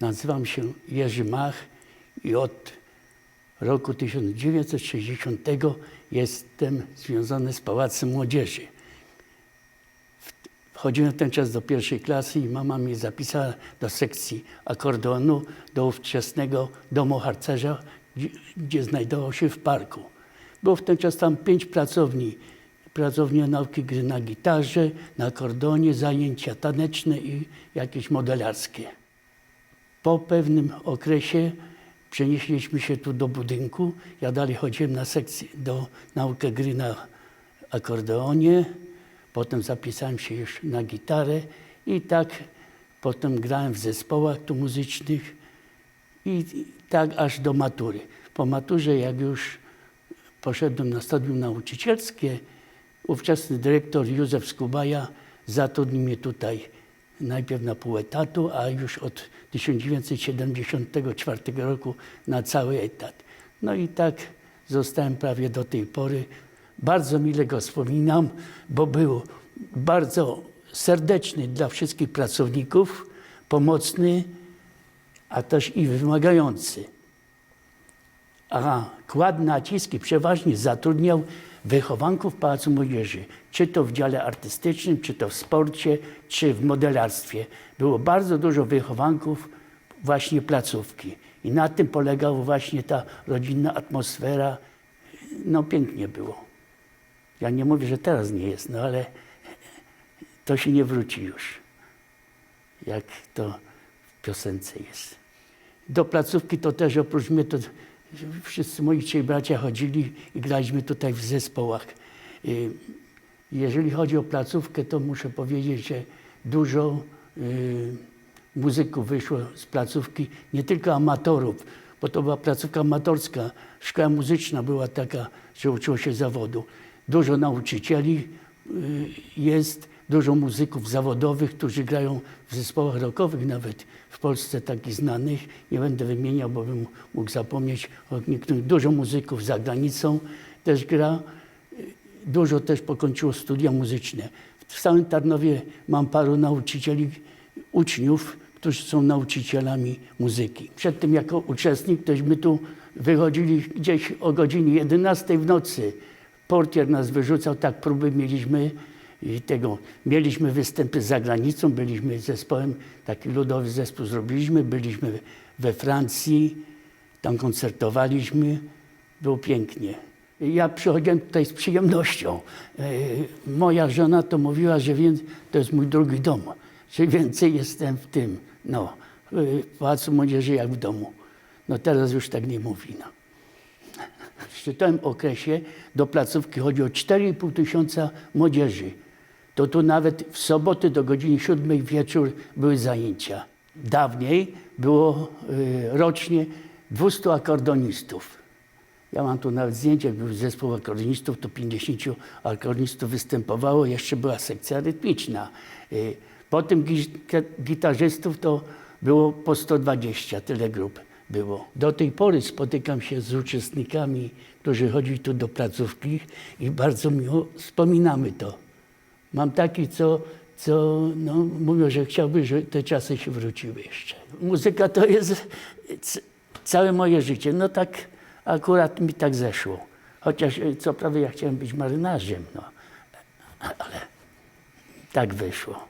Nazywam się Jerzy Mach i od roku 1960 jestem związany z Pałacem Młodzieży. Wchodziłem w ten czas do pierwszej klasy i mama mnie zapisała do sekcji akordeonu, do ówczesnego domu harcerza, gdzie, gdzie znajdował się w parku. Było w ten czas tam pięć pracowni. Pracownia nauki gry na gitarze, na akordeonie, zajęcia taneczne i jakieś modelarskie. Po pewnym okresie przenieśliśmy się tu do budynku. Ja dalej chodziłem na sekcję do naukę gry na akordeonie. Potem zapisałem się już na gitarę i tak potem grałem w zespołach tu muzycznych i tak aż do matury. Po maturze, jak już poszedłem na studium nauczycielskie, ówczesny dyrektor Józef Skubaja zatrudnił mnie tutaj najpierw na pół etatu, a już od 1974 roku na cały etat. No i tak zostałem prawie do tej pory. Bardzo mile go wspominam, bo był bardzo serdeczny dla wszystkich pracowników, pomocny, a też i wymagający. A kładł naciski, przeważnie zatrudniał wychowanków Pałacu Młodzieży, czy to w dziale artystycznym, czy to w sporcie, czy w modelarstwie. Było bardzo dużo wychowanków właśnie placówki. I na tym polegała właśnie ta rodzinna atmosfera. No pięknie było. Ja nie mówię, że teraz nie jest, no ale to się nie wróci już. Jak to w piosence jest. Do placówki to też oprócz mnie to wszyscy moi trzej bracia chodzili i graliśmy tutaj w zespołach. Y, Jeżeli chodzi o placówkę, to muszę powiedzieć, że dużo y, muzyków wyszło z placówki, nie tylko amatorów, bo to była placówka amatorska. Szkoła muzyczna była taka, że uczyło się zawodu. Dużo nauczycieli y, jest, dużo muzyków zawodowych, którzy grają w zespołach rockowych, nawet w Polsce takich znanych. Nie będę wymieniał, bo bym mógł zapomnieć o niektórych. Dużo muzyków za granicą też gra. Dużo też pokończyło studia muzyczne. W samym Tarnowie mam paru nauczycieli, uczniów, którzy są nauczycielami muzyki. Przed tym jako uczestnik tośmy tu wychodzili gdzieś o godzinie 11 w nocy. Portier nas wyrzucał, tak próby mieliśmy i tego. Mieliśmy występy za granicą, byliśmy zespołem, taki ludowy zespół zrobiliśmy, byliśmy we Francji, tam koncertowaliśmy, było pięknie. Ja przychodziłem tutaj z przyjemnością. E, Moja żona to mówiła, że to jest mój drugi dom, że więcej jestem w tym, no, w Pałacu Młodzieży jak w domu. No teraz już tak nie mówi, no. W szczytowym okresie do placówki chodzi o 4,5 tysiąca młodzieży. To tu nawet w soboty do godziny 7 wieczór były zajęcia. Dawniej było y, rocznie 200 akordonistów. Ja mam tu nawet zdjęcie, jak był zespół akordonistów, to 50 akordonistów występowało, jeszcze była sekcja rytmiczna. Y, Potem gi- gitarzystów to było po 120, tyle grup było. Do tej pory spotykam się z uczestnikami, którzy chodzili tu do placówki i bardzo miło wspominamy to. Mam taki, co, co no, mówią, że chciałby, że te czasy się wróciły jeszcze. Muzyka to jest całe moje życie. No tak akurat mi tak zeszło. Chociaż e, co prawda ja chciałem być marynarzem, no. ale tak wyszło.